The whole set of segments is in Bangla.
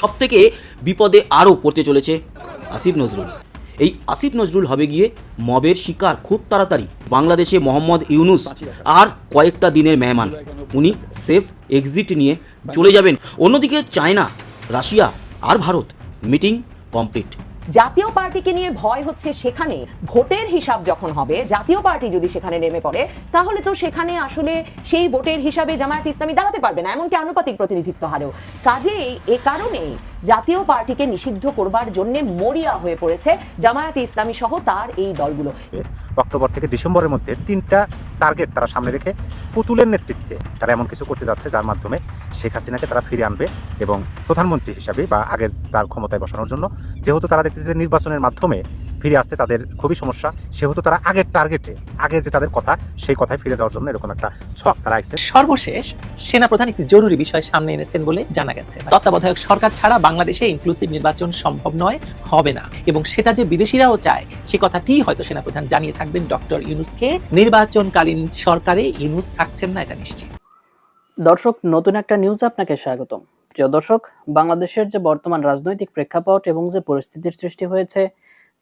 সবথেকে বিপদে আরও পড়তে চলেছে আসিফ নজরুল। এই আসিফ নজরুল হবে গিয়ে মবের শিকার খুব তাড়াতাড়ি। বাংলাদেশে মোহাম্মদ ইউনুস আর কয়েকটা দিনের মেহমান। উনি সেফ এক্সিট নিয়ে চলে যাবেন। অন্যদিকে চায়না, রাশিয়া আর ভারত মিটিং কমপ্লিট। জাতীয় পার্টিকে নিয়ে ভয় হচ্ছে সেখানে ভোটের হিসাব যখন হবে, জাতীয় পার্টি যদি সেখানে নেমে পড়ে, তাহলে তো সেখানে আসলে সেই ভোটের হিসাবে জামায়াত ইসলামী দাঁড়াতে পারবে না, এমনকি আনুপাতিক প্রতিনিধিত্ব হারেও। কাজেই এ কারণেই জাতীয় পার্টিকে নিষিদ্ধ করবার জন্য মরিয়া হয়ে পড়েছে জামায়াত ইসলামী সহ তার এই দলগুলো। অক্টোবর থেকে ডিসেম্বরের মধ্যে তিনটা টার্গেট তারা সামনে রেখে পুতুলের নেতৃত্বে তারা এমন কিছু করতে যাচ্ছে যার মাধ্যমে শেখ হাসিনাকে তারা ফিরে আনবে এবং প্রধানমন্ত্রী হিসাবে বা আগের তার ক্ষমতায় বসানোর জন্য, যেহেতু তারা দেখতেছে নির্বাচনের মাধ্যমে ফিরে আসতে তাদের খুবই সমস্যা। সেহেতু তারা আগের টার্গেটে আগে যে তাদের কথা সেই কথায় ফিরে যাওয়ার জন্য এরকম একটা ছক তারা আসছে সর্বশেষ সেনাপ্রধান একটি জরুরি বিষয় সামনে এনেছেন বলে জানা গেছে। তত্ত্বাবধায়ক সরকার ছাড়া বাংলাদেশে ইনক্লুসিভ নির্বাচন সম্ভব নয় হবে না। এবং সেটা যে বিদেশিরাও চায় সে কথাটি হয়তো সেনাপ্রধান জানিয়ে থাকবেন ডক্টর ইউনুসকে। নির্বাচনকালীন সরকারে ইউনুস থাকছেন না এটা নিশ্চিত। দর্শক নতুন একটা নিউজ আপনাকে স্বাগতম। প্রিয় দর্শক বাংলাদেশের যে বর্তমান রাজনৈতিক প্রেক্ষাপট এবং যে পরিস্থিতির সৃষ্টি হয়েছে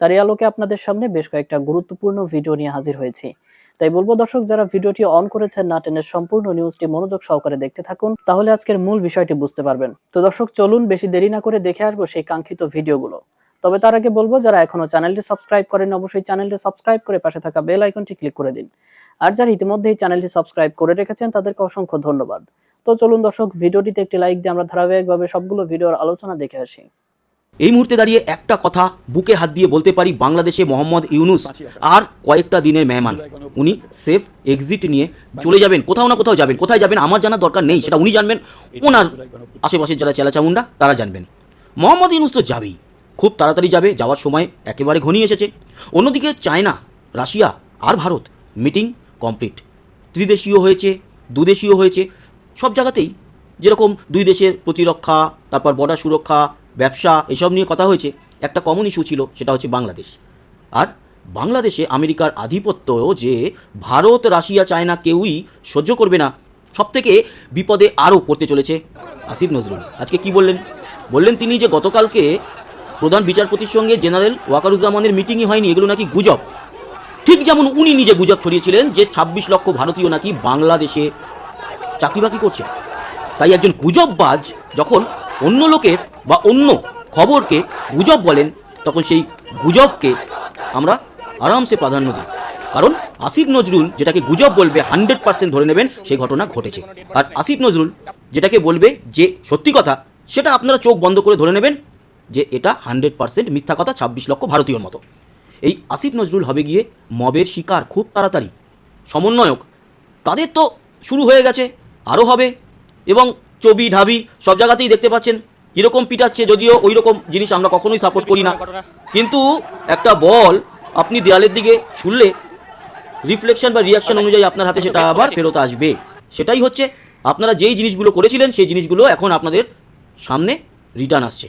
তার এই আলোকে আপনাদের সামনে বেশ কয়েকটা গুরুত্বপূর্ণ ভিডিও নিয়ে হাজির হয়েছি। তাই বলব দর্শক, যারা ভিডিওটি অন করেছেন না টেনে সম্পূর্ণ নিউজটি মনোযোগ সহকারে দেখতে থাকুন, তাহলে আজকের মূল বিষয়টি বুঝতে পারবেন। তো দর্শক, চলুন বেশি দেরি না করে দেখে আসব সেই কাঙ্ক্ষিত ভিডিওগুলো তবে তার আগে বলব, যারা এখনও চ্যানেলটি সাবস্ক্রাইব করেন অবশ্যই চ্যানেলটি সাবস্ক্রাইব করে পাশে থাকা বেল আইকনটি ক্লিক করে দিন। আর যারা ইতিমধ্যেই চ্যানেলটি সাবস্ক্রাইব করে রেখেছেন, তাদেরকে অসংখ্য ধন্যবাদ। তো চলুন দর্শক ভিডিওটিতে একটি লাইক দিয়ে আমরা ধারাবাহিকভাবে সবগুলো ভিডিওর আলোচনা দেখে আসি। এই মুহূর্তে দাঁড়িয়ে একটা কথা বুকে হাত দিয়ে বলতে পারি বাংলাদেশে মোহাম্মদ ইউনুস আর কয়েকটা দিনের মেহমান। উনি সেফ এক্সিট নিয়ে চলে যাবেন। কোথাও না কোথাও যাবেন। কোথায় যাবেন আমার জানার দরকার নেই, সেটা উনি জানবেন। ওনার আশেপাশের যারা চেলাচামুন্ডা, তারা জানবেন। মোহাম্মদ ইউনুস তো যাবেই। খুব তাড়াতাড়ি যাবে, যাওয়ার সময় একেবারে ঘনিয়ে এসেছে। অন্যদিকে চায়না, রাশিয়া আর ভারত মিটিং কমপ্লিট। ত্রিদেশীয় হয়েছে, দুদেশীয় হয়েছে। সব জায়গাতেই যেরকম দুই দেশের প্রতিরক্ষা, তারপর বর্ডার সুরক্ষা ব্যবসা, এসব নিয়ে কথা হয়েছে। একটা কমন ইস্যু ছিল, সেটা হচ্ছে বাংলাদেশ। আর বাংলাদেশে আমেরিকার আধিপত্য যে ভারত, রাশিয়া, চায়না কেউই সহ্য করবে না সব থেকে বিপদে আরও পড়তে চলেছে আসিফ নজরুল। আজকে কি বললেন? বললেন তিনি যে গতকালকে প্রধান বিচারপতির সঙ্গে জেনারেল ওয়াকারুজ্জামানের মিটিংই হয়নি, এগুলো নাকি গুজব। ঠিক যেমন উনি নিজে গুজব ছড়িয়েছিলেন যে ছাব্বিশ লক্ষ ভারতীয় নাকি বাংলাদেশে চাকরি বাকরি করছে। তাই একজন গুজববাজ যখন অন্য লোকের বা অন্য খবরকে গুজব বলেন, তখন সেই গুজবকে আমরা আরামসে প্রাধান্য দিই। কারণ আসিফ নজরুল যেটাকে গুজব বলবে হান্ড্রেড পার্সেন্ট ধরে নেবেন, সেই ঘটনা ঘটেছে। আর আসিফ নজরুল যেটাকে বলবে যে সত্যি কথা, সেটা আপনারা চোখ বন্ধ করে ধরে নেবেন যে এটা হান্ড্রেড পার্সেন্ট মিথ্যা কথা ছাব্বিশ লক্ষ ভারতীয়র মতো। এই আসিফ নজরুল হবে গিয়ে মবের শিকার খুব তাড়াতাড়ি। সমন্বয়ক, তাদের তো শুরু হয়ে গেছে, আরও হবে। এবং চবি, ঢাবি, সব জায়গাতেই দেখতে পাচ্ছেন। কীরকম পিটাচ্ছে যদিও ওই রকম জিনিস আমরা কখনোই সাপোর্ট করি না। কিন্তু একটা বল আপনি দেয়ালের দিকে ছুড়লে রিফ্লেকশন বা রিয়াকশন অনুযায়ী আপনার হাতে সেটা আবার ফেরত আসবে। সেটাই হচ্ছে আপনারা যেই জিনিসগুলো করেছিলেন, সেই জিনিসগুলো এখন আপনাদের সামনে রিটার্ন আসছে।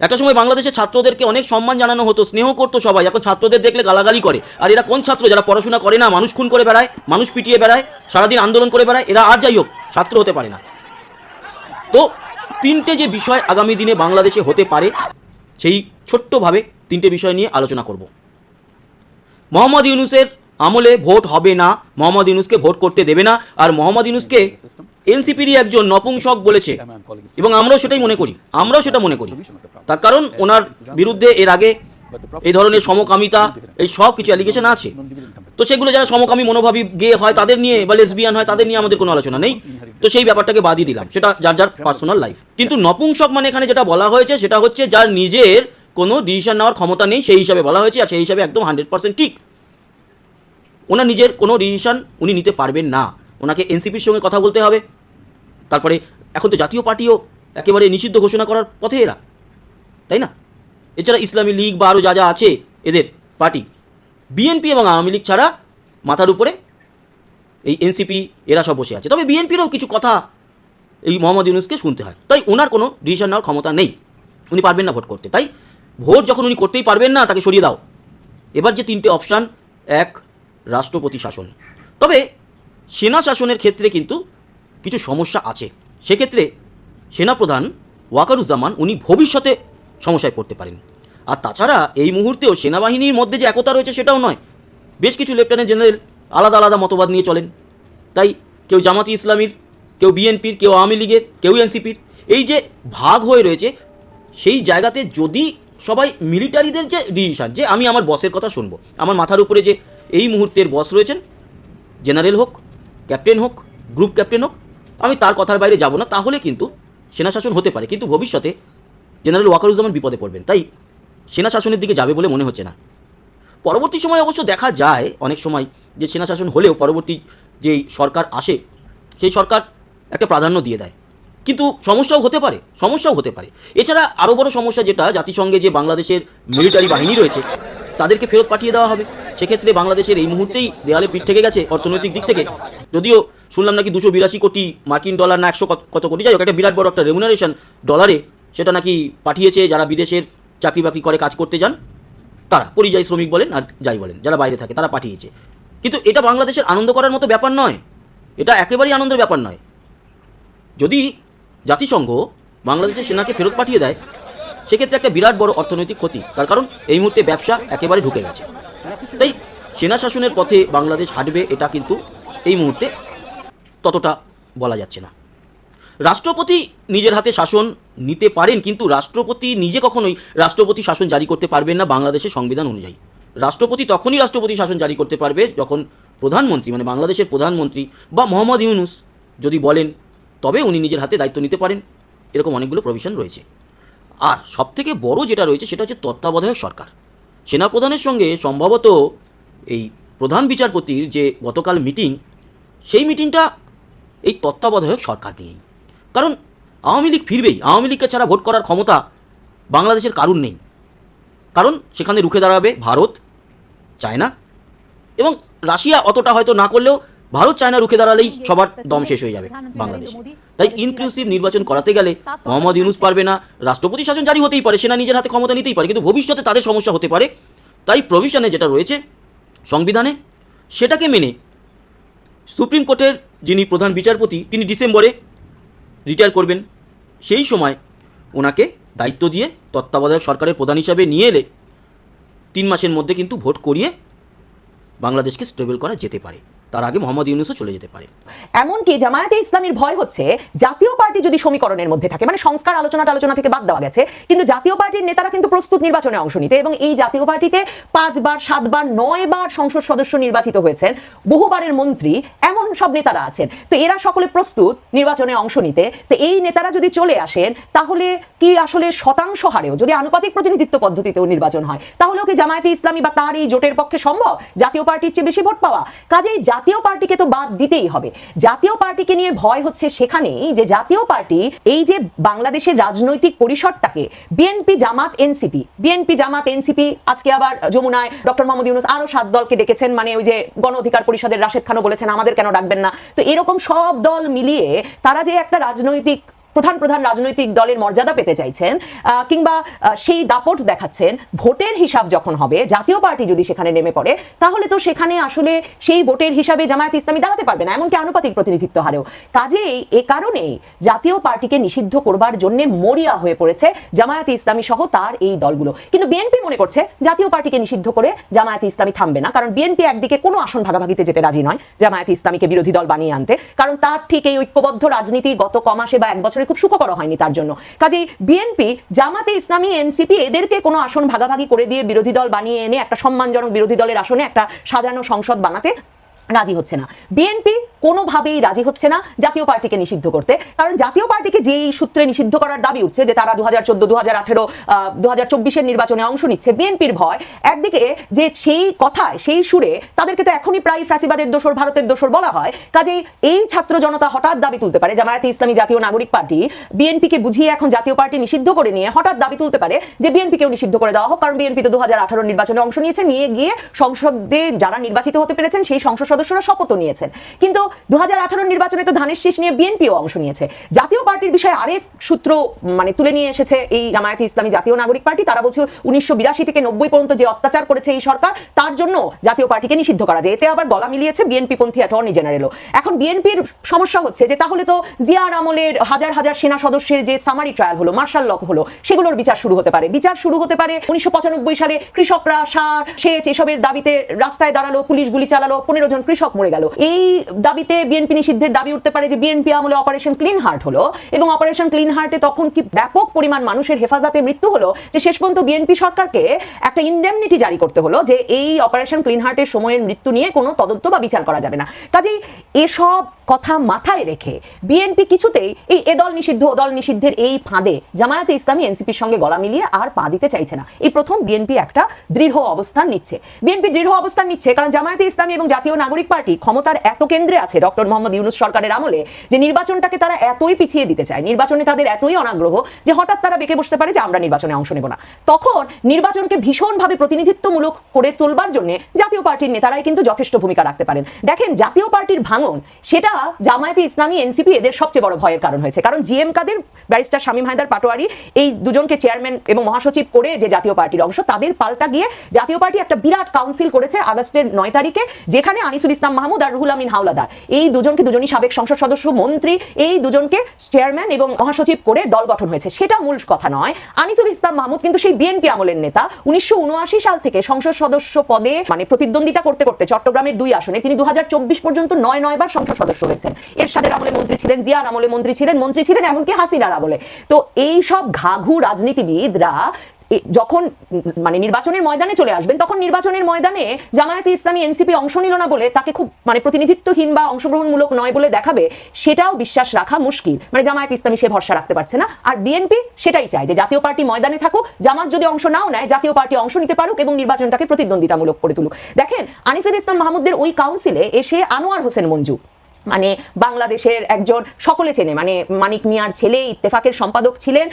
একটা সময় বাংলাদেশের ছাত্রদেরকে অনেক সম্মান জানানো হতো, স্নেহ করতো সবাই। এখন ছাত্রদের দেখলে গালাগালি করে। আর এরা কোন ছাত্র? যারা পড়াশোনা করে না, মানুষ খুন করে বেড়ায়, মানুষ পিটিয়ে বেড়ায়, সারাদিন আন্দোলন করে বেড়ায়, এরা আর যাই হোক, ছাত্র হতে পারে না। তো তিনটে যে বিষয় আগামী দিনে বাংলাদেশে হতে পারে, সেই ছোট্টভাবে তিনটে বিষয় নিয়ে আলোচনা করব। মোহাম্মদ ইউনুসের আমলে ভোট হবে না, মোহাম্মদ ইউনুসকে ভোট করতে দেবে না, আর মোহাম্মদ ইউনুসকে এনসিপিরই একজন নপুংসক বলেছে এবং আমরাও সেটাই মনে করি, আমরাও সেটা মনে করি। তার কারণ ওনার বিরুদ্ধে এর আগে এই ধরনের সমকামিতা এই সব কিছু অ্যালিগেশন আছে। তো সেগুলো যারা সমকামী মনোভাবী গে হয় তাদের নিয়ে বা লেসবিয়ান হয় তাদের নিয়ে আমাদের কোনো আলোচনা নেই। তো সেই ব্যাপারটাকে বাদই দিলাম। সেটা যার যার পার্সোনাল লাইফ কিন্তু নপুংসক মানে এখানে যেটা বলা হয়েছে সেটা হচ্ছে যার নিজের কোনো ডিসিশন নেওয়ার ক্ষমতা নেই সেই হিসাবে বলা হয়েছে আর সেই হিসাবে একদম হান্ড্রেড পার্সেন্ট ঠিক। ওনার নিজের কোনো ডিসিশন উনি নিতে পারবেন না। ওনাকে এনসিপির সঙ্গে কথা বলতে হবে। তারপরে এখন তো জাতীয় পার্টিও একেবারে নিষিদ্ধ ঘোষণা করার পথে এরা। তাই না? এছাড়া ইসলামী লীগ বা আরও যা যা আছে এদের পার্টি। বিএনপি এবং আওয়ামী লীগ ছাড়া মাথার উপরে এই এনসিপি এরা সব বসে আছে। তবে বিএনপিরও কিছু কথা এই মোহাম্মদ ইউনুসকে শুনতে হয়। তাই ওনার কোনো ডিসিশন নেওয়ার ক্ষমতা নেই। উনি পারবেন না ভোট করতে। তাই ভোট যখন উনি করতেই পারবেন না, তাকে সরিয়ে দাও। এবার যে তিনটে অপশান এক, রাষ্ট্রপতি শাসন। তবে সেনা শাসনের ক্ষেত্রে কিন্তু কিছু সমস্যা আছে। সেক্ষেত্রে সেনাপ্রধান ওয়াকারুজ্জামান, উনি ভবিষ্যতে সমস্যায় পড়তে পারেন। আর তাছাড়া এই মুহূর্তেও সেনাবাহিনীর মধ্যে যে একতা রয়েছে সেটাও নয়। বেশ কিছু লেফটেন্যান্ট জেনারেল আলাদা আলাদা মতবাদ নিয়ে চলেন। তাই কেউ জামাতি ইসলামীর, কেউ বিএনপির, কেউ আওয়ামী লীগের, কেউ এনসিপির, এই যে ভাগ হয়ে রয়েছে, সেই জায়গাতে যদি সবাই মিলিটারিদের যে ডিসিশন, যে আমি আমার বসের কথা শুনব, আমার মাথার উপরে যে এই মুহূর্তের বস রয়েছেন, জেনারেল হোক, ক্যাপ্টেন হোক, গ্রুপ ক্যাপ্টেন হোক, আমি তার কথার বাইরে যাব না, তাহলে কিন্তু সেনা শাসন হতে পারে। কিন্তু ভবিষ্যতে জেনারেল ওয়াকারুজ্জামান বিপদে পড়বেন। তাই সেনা শাসনের দিকে যাবে বলে মনে হচ্ছে না। পরবর্তী সময় অবশ্য দেখা যায় অনেক সময় যে সেনা শাসন হলেও পরবর্তী যেই সরকার আসে, সেই সরকার একটা প্রাধান্য দিয়ে দেয়। কিন্তু সমস্যাও হতে পারে, সমস্যাও হতে পারে। এছাড়া আরও বড় সমস্যা যেটা, জাতিসংঘে যে বাংলাদেশের মিলিটারি বাহিনী রয়েছে, তাদেরকে ফেরত পাঠিয়ে দেওয়া হবে। সেক্ষেত্রে বাংলাদেশের এই মুহূর্তেই দেয়ালে পিঠ থেকে গেছে অর্থনৈতিক দিক থেকে। যদিও শুনলাম নাকি দুশো বিরাশি কোটি মার্কিন ডলার না একশো কত কোটি, যাই হোক, একটা বিরাট বড় একটা রেমুনারেশন ডলারে সেটা নাকি পাঠিয়েছে যারা বিদেশের চাকরি বাকরি করে, কাজ করতে যান? তারা, পরিযায়ী শ্রমিক বলেন আর যাই বলেন, যারা বাইরে থাকে তারা পাঠিয়েছে। কিন্তু এটা বাংলাদেশের আনন্দ করার মতো ব্যাপার নয়। এটা একেবারেই আনন্দের ব্যাপার নয়। যদি জাতিসংঘ বাংলাদেশের সেনাকে ফেরত পাঠিয়ে দেয়, সেক্ষেত্রে একটা বিরাট বড় অর্থনৈতিক ক্ষতি। তার কারণ, এই মুহূর্তে ব্যবসা একেবারে ঢুকে গেছে। তাই সেনা শাসনের পথে বাংলাদেশ হাঁটবে, এটা কিন্তু এই মুহূর্তে ততটা বলা যাচ্ছে না। রাষ্ট্রপতি নিজের হাতে শাসন নিতে পারেন, কিন্তু রাষ্ট্রপতি নিজে কখনোই রাষ্ট্রপতি শাসন জারি করতে পারবেন না বাংলাদেশের সংবিধান অনুযায়ী। রাষ্ট্রপতি তখনই রাষ্ট্রপতি শাসন জারি করতে পারবে যখন প্রধানমন্ত্রী মানে বাংলাদেশের প্রধানমন্ত্রী বা মোহাম্মদ ইউনুস যদি বলেন, তবে উনি নিজের হাতে দায়িত্ব নিতে পারেন। এরকম অনেকগুলো প্রভিশন রয়েছে। আর সবথেকে বড় যেটা রয়েছে সেটা হচ্ছে তত্ত্বাবধায়ক সরকার। সেনাপ্রধানের সঙ্গে সম্ভবত এই প্রধান বিচারপতির যে গতকাল মিটিং সেই মিটিংটা এই তত্ত্বাবধায়ক সরকার নিয়েই। কারণ আওয়ামী লীগ ফিরবেই। আওয়ামী লীগকে ছাড়া ভোট করার ক্ষমতা বাংলাদেশের কারুর নেই। কারণ সেখানে রুখে দাঁড়াবে ভারত, চায়না এবং রাশিয়া অতটা হয়তো না করলেও ভারত, চায়না রুখে দাঁড়ালেই সবার দম শেষ হয়ে যাবে বাংলাদেশে। তাই ইনক্লুসিভ নির্বাচন করাতে গেলে মোহাম্মদ ইউনুস পারবে না, রাষ্ট্রপতি শাসন জারি হতেই পারে, সেনা নিজের হাতে ক্ষমতা নিতেই পারে, কিন্তু ভবিষ্যতে তাদের সমস্যা হতে পারে। তাই প্রভিশনে যেটা রয়েছে, সংবিধানে সেটাকে মেনে সুপ্রিম কোর্টের যিনি প্রধান বিচারপতি, তিনি ডিসেম্বরে রিটায়ার করবেন। সেই সময় ওনাকে দায়িত্ব দিয়ে তত্ত্বাবধায়ক সরকারের প্রধান হিসাবে নিয়ে এলে তিন মাসের মধ্যে কিন্তু ভোট করিয়ে বাংলাদেশকে স্টেবল করা যেতে পারে। তার আগে মোহাম্মদ ইউনুসও চলে যেতে পারে। এমনকি জামায়াতে ইসলামীর ভয় হচ্ছে, জাতীয় পার্টি যদি সমীকরণের মধ্যে থাকে মানে সংস্কার আলোচনা আলোচনা থেকে বাদ দেওয়া গেছে, কিন্তু জাতীয় পার্টির নেতারা কিন্তু প্রস্তুত নির্বাচনে অংশ নিতে এবং এই জাতীয় পার্টিতে পাঁচবার, সাতবার নয় বার সংসদ সদস্য নির্বাচিত হয়েছেন। বহুবারের মন্ত্রী, এমন সব নেতারা আছেন। তো এরা সকলে প্রস্তুত নির্বাচনে অংশ নিতে। তো এই নেতারা যদি চলে আসেন, তাহলে কি আসলে শতাংশ হারেও, যদি আনুপাতিক প্রতিনিধিত্ব পদ্ধতিতেও নির্বাচন হয়, তাহলেও কি জামায়াতে ইসলামী বা তার এই জোটের পক্ষে সম্ভব? জাতীয় পার্টির চেয়ে বেশি ভোট পাওয়া? কাজেই জাতীয় পার্টিকে তো বাদ দিতেই হবে। জাতীয় পার্টিকে নিয়ে ভয় হচ্ছে সেখানেই যে জাতীয় পার্টি এই যে বাংলাদেশের রাজনৈতিক পরিসরটাকে BNP, Jamaat, NCP, BNP, Jamaat, NCP, আজকে আবার যমুনায় ডক্টর মোহাম্মদ ইউনুস আরও সাত দলকে ডেকেছেন মানে ওই যে গণ অধিকার পরিষদের রাশেদ খানও বলেছেন, আমাদের কেন ডাকবেন না। তো এরকম সব দল মিলিয়ে তারা যে একটা রাজনৈতিক প্রধান প্রধান রাজনৈতিক দলের মর্যাদা পেতে চাইছেন কিংবা সেই দাপট দেখাচ্ছেন, ভোটের হিসাব যখন হবে, জাতীয় পার্টি যদি সেখানে নেমে পড়ে, তাহলে তো সেখানে আসলে সেই ভোটের হিসাবে জামায়াত ইসলামী দাঁড়াতে পারবে না, এমনকি আনুপাতিক প্রতিনিধিত্ব হারেও। কাজেই এ কারণেই জাতীয় পার্টিকে নিষিদ্ধ করবার জন্য মরিয়া হয়ে পড়েছে জামায়াতে ইসলামী সহ তার এই দলগুলো। কিন্তু বিএনপি মনে করছে, জাতীয় পার্টিকে নিষিদ্ধ করে জামায়াতে ইসলামী থামবে না, কারণ বিএনপি একদিকে কোনো আসন ভাগাভাগিতে যেতে রাজি নয় জামায়াতে ইসলামীকে বিরোধী দল বানিয়ে আনতে, কারণ তার ঠিক এই ঐক্যবদ্ধ রাজনীতি গত কমাসে বা এক বছরে খুব সুখকর হয়নি তার জন্য। কাজেই বিএনপি জামাতে ইসলামী এনসিপি এদেরকে কোনো আসন ভাগাভাগি করে দিয়ে বিরোধী দল বানিয়ে এনে একটা সম্মানজনক বিরোধী দলের আসনে একটা সাজানো সংসদ বানাতে রাজি হচ্ছে না। বিএনপি কোনোভাবেই রাজি হচ্ছে না জাতীয় পার্টিকে নিষিদ্ধ করতে। কারণ জাতীয় পার্টিকে যেই সূত্রে নিষিদ্ধ করার দাবি উঠছে যে তারা দু হাজার চোদ্দ দু হাজার আঠেরো দু হাজার চব্বিশের নির্বাচনে অংশ নিচ্ছে, বিএনপির ভয়, একদিকে যে সেই কথায়, সেই সুরে তাদেরকে তো এখনই প্রায় ফ্যাসিবাদের দোষর, ভারতের দোষর বলা হয়। কাজেই এই ছাত্র জনতা হঠাৎ দাবি তুলতে পারে, জামায়াতে ইসলামী জাতীয় নাগরিক পার্টি বিএনপিকে বুঝিয়ে এখন জাতীয় পার্টি নিষিদ্ধ করে নিয়ে হঠাৎ দাবি তুলতে পারে যে বিএনপিকেও নিষিদ্ধ করে দেওয়া হোক, কারণ বিএনপি তো দু হাজার আঠারো নির্বাচনে অংশ নিয়েছে, নিয়ে গিয়ে সংসদে যারা নির্বাচিত হতে পেরেছেন, সেই সংসদ সদস্যরা শপথও নিয়েছেন। কিন্তু দু হাজার আঠারো নির্বাচনে তো ধানের শীষ নিয়ে বিএনপিও অংশ নিয়েছে। জাতীয় পার্টির বিষয়ে আরেক সূত্র মানে তুলে নিয়ে এসেছে এই জামায়াতে ইসলামী জাতীয় নাগরিক পার্টি। তারা বলছে উনিশশো বিরাশি থেকে নব্বই পর্যন্ত যে অত্যাচার করেছে এই সরকার, তার জন্য জাতীয় পার্টিকে নিষিদ্ধ করা যায়। এতে আবার গলা মিলিয়েছে বিএনপি পন্থী অ্যাটর্নি জেনারেলও। এখন বিএনপির সমস্যা হচ্ছে যে, তাহলে তো জিয়ার আমলের হাজার হাজার সেনা সদস্যের যে সামারি ট্রায়াল হলো মার্শাল লক হলো, সেগুলোর বিচার শুরু হতে পারে। বিচার শুরু হতে পারে উনিশশো পঁচানব্বই সালে কৃষকরা সার, সেচ, এসবের দাবিতে রাস্তায় দাঁড়াল, পুলিশ গুলি চালালো, পনেরো জন কৃষক মরে গেল। এই দাবিতে বিএনপি নিষিদ্ধের দাবি উঠতে পারে যে বিএনপি আমলে অপারেশন ক্লিন হার্ট হলো এবং অপারেশন ক্লিন হার্টে তখন কি ব্যাপক পরিমাণ মানুষের হেফাজতে মৃত্যু হলো, যে শেষ পর্যন্ত বিএনপি সরকারকে একটা ইন্ডেমনিটি জারি করতে হলো যে এই অপারেশন ক্লিন হার্টের সময়ের মৃত্যু নিয়ে কোনো তদন্ত বা বিচার করা যাবে না। কাজেই এসব কথা মাথায় রেখে বিএনপি কিছুতেই এই এদল নিষিদ্ধ ওদল নিষিদ্ধের এই ফাঁদে জামায়াতে ইসলামী এনসিপির সঙ্গে গলা মিলিয়ে আর পা দিতে চাইছে না। এই প্রথম বিএনপি একটা দৃঢ় অবস্থান নিচ্ছে। বিএনপি দৃঢ় অবস্থান নিচ্ছে কারণ জামায়াতে ইসলামী এবং জাতীয় নাগরিক পার্টি ক্ষমতার এত কেন্দ্রে আছে ডক্টর মোহাম্মদ ইউনুস সরকারের আমলে যে নির্বাচনটাকে তারা এতই পিছিয়ে দিতে চায়, নির্বাচনে তাদের এতই অনাগ্রহ যে হঠাৎ তারা বেঁকে বসতে পারে যে আমরা নির্বাচনে অংশ নেব না। তখন নির্বাচনকে ভীষণভাবে প্রতিনিধিত্বমূলক করে তোলবার জন্য জাতীয় পার্টির নেতারাই কিন্তু যথেষ্ট ভূমিকা রাখতে পারেন। দেখেন, জাতীয় পার্টির ভাঙন, সেটা জামায়াতে ইসলামী, এনসিপি এদের সবচেয়ে বড় ভয়ের কারণ হয়েছে। কারণ জিএম কাদের, ব্যারিস্টার শামীম হায়দার পাটোয়ারি, এই দুজনকে চেয়ারম্যান এবং মহাসচিব করে যে জাতীয় পার্টির অংশ, তাদের পাল্টা গিয়ে জাতীয় পার্টি একটা বিরাট কাউন্সিল করেছে আগস্টের নয় তারিখে, যেখানে আনিসুল ইসলাম মাহমুদ আর রুহুল আমিন হাওলাদার। এই দুজনকে দুজনই সাবেক সংসদ সদস্য, মন্ত্রী, এই দুজনকে চেয়ারম্যান এবং মহাসচিব করে দল গঠন হয়েছে। সেটা মূল কথা নয়। আনিসুল ইসলাম মাহমুদ কিন্তু সেই বিএনপি আমলের নেতা। উনিশশো সাল থেকে সংসদ সদস্য পদে মানে প্রতিদ্বন্দ্বিতা করতে করতে চট্টগ্রামের দুই আসনে তিনি দু হাজার চব্বিশ পর্যন্ত নয় নয় বার সংসদ সদস্য হয়েছেন। এরশাদের আমলে মন্ত্রী ছিলেন, জিয়ার আমলে মন্ত্রী ছিলেন মন্ত্রী ছিলেন এমনকি হাসিনার আমলে। তো এই সব ঘাঘু রাজনীতিবিদরা যখন মানে নির্বাচনের ময়দানে চলে আসবেন, তখন নির্বাচনের ময়দানে জামায়াতে ইসলামী এনসিপি অংশ নিল না বলে তাকে খুব মানে প্রতিনিধিত্বহীন বা অংশগ্রহণমূলক নয় বলে দেখাবে, সেটাও বিশ্বাস রাখা মুশকিল। মানে জামায়াত ইসলামী সে ভরসা রাখতে পারছে না। আর বিএনপি সেটাই চায় যে জাতীয় পার্টি ময়দানে থাকুক, জামাত যদি অংশ নাও নেয়, জাতীয় পার্টি অংশ নিতে পারুক এবং নির্বাচনটাকে প্রতিদ্বন্দ্বিতামূলক করে তুলুক। দেখেন, আনিসুল ইসলাম মাহমুদের ওই কাউন্সিলে এসে আনোয়ার হোসেন মঞ্জু মানে বাংলাদেশের একজন সকলে চেনে মানে মানিক মিয়ার ছেলে, ইত্তেফাকের সম্পাদক ছিলেন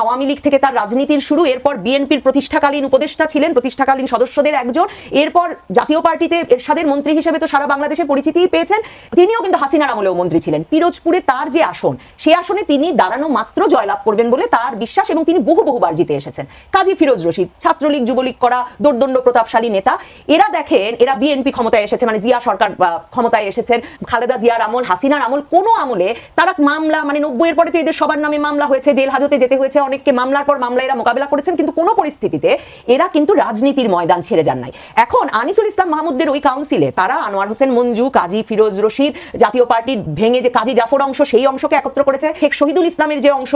আওয়ামী লীগ থেকে তার রাজনীতির শুরু, এরপর বিএনপির প্রতিষ্ঠাকালীন উপদেষ্টা ছিলেন, প্রতিষ্ঠাকালীন সদস্যদের একজন, এরপর জাতীয় পার্টিতে এরশাদের মন্ত্রী হিসেবে তো সারা বাংলাদেশে পরিচিতিই পেয়েছেন, তিনিও কিন্তু হাসিনার আমলেও মন্ত্রী ছিলেন। পিরোজপুরে তার যে আসন সেই আসনে তিনি দাঁড়ানো মাত্র জয়লাভ করবেন বলে তার বিশ্বাস এবং তিনি বহু বহুবার জিতে এসেছেন। কাজী ফিরোজ রশিদ, ছাত্রলীগ যুবলীগ করা দোর্দণ্ড প্রতাপশালী নেতা, এরা দেখেন, এরা বিএনপি ক্ষমতায় এসেছে মানে জিয়া সরকার ক্ষমতায় এসেছেন, খালেদা জিয়ার আমল, হাসিনার আমল, কোনো আমলে তারা মামলা মানে নব্বইয়ের পরে তো এদের সবার নামে মামলা হয়েছে, জেল হাজতে যেতে হয়েছে, অনেককে মামলার পর মামলা এরা মোকাবেলা করেছেন, কিন্তু কোনো পরিস্থিতিতে এরা কিন্তু রাজনীতির ময়দান ছেড়ে যান নাই। এখন আনিসুল ইসলাম মাহমুদদের ওই কাউন্সিলে তারা আনোয়ার হোসেন মঞ্জু, কাজী ফিরোজ রশিদ জাতীয় পার্টির ভেঙে যে কাজী জাফর অংশ, সেই অংশকে একত্র করেছে। শেখ শহীদুল ইসলামের যে অংশ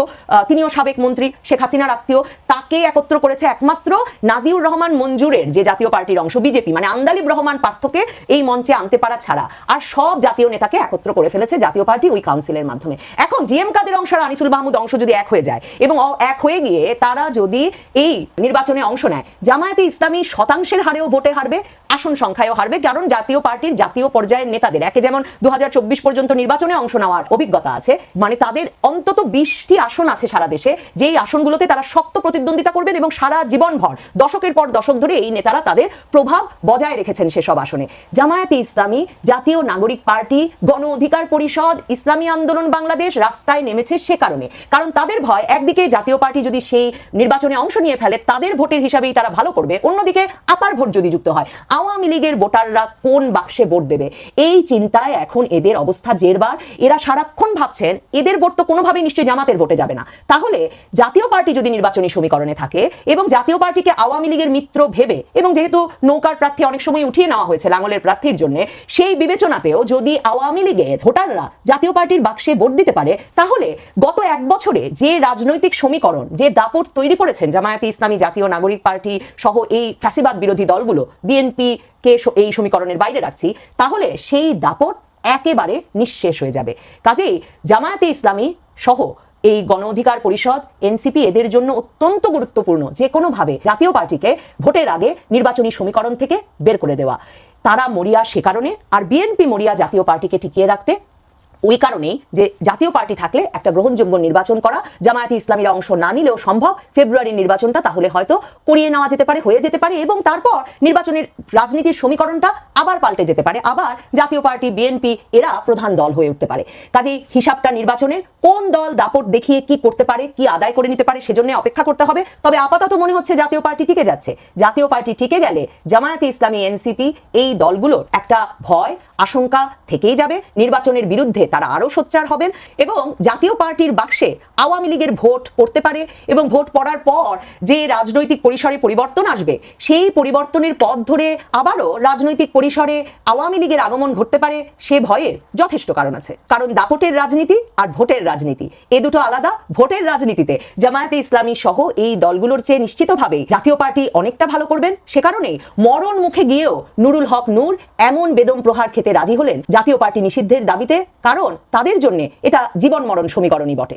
তিনিও সাবেক মন্ত্রী, শেখ হাসিনার আত্মীয়, তাকে একত্র করেছে একমাত্র নাজিউর রহমান মঞ্জুরের যে জাতীয় পার্টির অংশ, বিজেপি মানে আন্দালিব রহমান পার্থকে এই মঞ্চে আনতে পারা ছাড়া। আর সব জাতীয় নেতাকে একত্র করে ফেলেছে জাতীয় পার্টি ওই কাউন্সিলের মাধ্যমে। এখন জিএম কাদের অংশ আর আনিসুল মাহমুদ অংশ যদি এক হয়ে যায়, এবং এক হয়ে গিয়ে তারা যদি এই নির্বাচনে অংশ নেয়, জামায়াতে ইসলামী শতাংশের হারেও ভোটে হারবে আসন সংখ্যায়ও হারবে, কারণ জাতীয় পার্টির জাতীয় পর্যায়ের নেতাদের, একে যেমন দু হাজার চব্বিশ পর্যন্ত নির্বাচনে অংশ নেওয়ার অভিজ্ঞতা আছে মানে তাদের অন্তত বিশটি আসন আছে সারা দেশে, যেই আসনগুলোতে তারা শক্ত প্রতিদ্বন্দ্বিতা করবেন এবং সারা জীবনভর, দশকের পর দশক ধরে এই নেতারা তাদের প্রভাব বজায় রেখেছেন সেসব আসনে। জামায়াতে ইসলামী, জাতীয় নাগরিক পার্টি, গণ অধিকার পরিষদ, ইসলামী আন্দোলন বাংলাদেশ রাস্তায় নেমেছে সে কারণে, কারণ তাদের ভয় একদিকে জাতীয় পার্টি যদি সেই নির্বাচনে অংশ নিয়ে ফেলে, তাদের ভোটের হিসাবেই তারা ভালো করবে, অন্যদিকে আপার ভোট যদি যুক্ত হয়। আওয়ামী লীগের ভোটাররা কোন বাক্সে ভোট দেবে? এই চিন্তায় এখন এদের অবস্থা জেরবার। এরা সারাক্ষণ ভাবছেন, এদের ভোট তো কোনোভাবেই নিশ্চয়ই জামাতের ভোটে যাবে না। তাহলে জাতীয় পার্টি যদি নির্বাচনী সমীকরণে থাকে এবং জাতীয় পার্টিকে আওয়ামী লীগের মিত্র ভেবে, এবং যেহেতু নৌকার প্রার্থী অনেক সময় উঠিয়ে নেওয়া হয়েছে লাঙ্গলের প্রার্থীর জন্য, সেই বিবেচনাতেও যদি আওয়ামী লীগের ভোটাররা জাতীয় পার্টির বাক্সে ভোট দিতে পারে, তাহলে গত এক বছরে যে রাজনৈতিক সমীকরণ, যে দাপট তৈরি করেছেন জামায়াতে ইসলামী জাতীয় নাগরিক পার্টি সহ এই ফ্যাসিবাদ বিরোধী দলগুলো, বিএনপি কে এই সমীকরণের বাইরে রাখছি, তাহলে সেই দাপট একেবারে নিঃশেষ হয়ে যাবে। কাজেই জামায়াতে ইসলামী সহ এই গণ অধিকার পরিষদ, এনসিপি এদের জন্য অত্যন্ত গুরুত্বপূর্ণ যে কোনোভাবে জাতীয় পার্টিকে ভোটের আগে নির্বাচনী সমীকরণ থেকে বের করে দেওয়া। তারা মরিয়া সে কারণে, আর বিএনপি মরিয়া জাতীয় পার্টিকে টিকিয়ে রাখতে ওই কারণেই যে জাতীয় পার্টি থাকলে একটা গ্রহণযোগ্য নির্বাচন করা, জামায়াতে ইসলামীর অংশ না নিলেও সম্ভব। ফেব্রুয়ারির নির্বাচনটা তাহলে হয়তো করিয়ে নেওয়া যেতে পারে, হয়ে যেতে পারে এবং তারপর নির্বাচনের রাজনীতির সমীকরণটা আবার পাল্টে যেতে পারে। আবার জাতীয় পার্টি, বিএনপি এরা প্রধান দল হয়ে উঠতে পারে। কাজেই হিসাবটা নির্বাচনের কোন দল দাপট দেখিয়ে কি করতে পারে, কি আদায় করে নিতে পারে সেজন্য অপেক্ষা করতে হবে। তবে আপাতত মনে হচ্ছে জাতীয় পার্টি টিকে যাচ্ছে। জাতীয় পার্টি টিকে গেলে জামায়াতে ইসলামী, এনসিপি এই দলগুলোর একটা ভয়, আশঙ্কা থেকেই যাবে। নির্বাচনের বিরুদ্ধে তারা আরও সোচ্চার হবেন এবং জাতীয় পার্টির বাক্সে আওয়ামী লীগের ভোট পড়তে পারে এবং ভোট পড়ার পর যে রাজনৈতিক পরিসরে পরিবর্তন আসবে, সেই পরিবর্তনের পথ ধরে আবারও রাজনৈতিক পরিসরে আওয়ামী লীগের আগমন ঘটতে পারে, সে ভয়ের যথেষ্ট কারণ আছে। কারণ দাপটের রাজনীতি আর ভোটের রাজনীতি, এ দুটো আলাদা ভোটের রাজনীতিতে। জামায়াতে ইসলামী সহ এই দলগুলোর চেয়ে নিশ্চিতভাবে জাতীয় পার্টি অনেকটা ভালো করবেন, সে কারণেই মরণ মুখে গিয়েও নুরুল হক নূর এমন বেদম প্রহার খেতে রাজি হলেন জাতীয় পার্টি নিষিদ্ধের দাবিতে, কারণ তাদের জন্য এটা জীবন মরণ সমীকরণই বটে।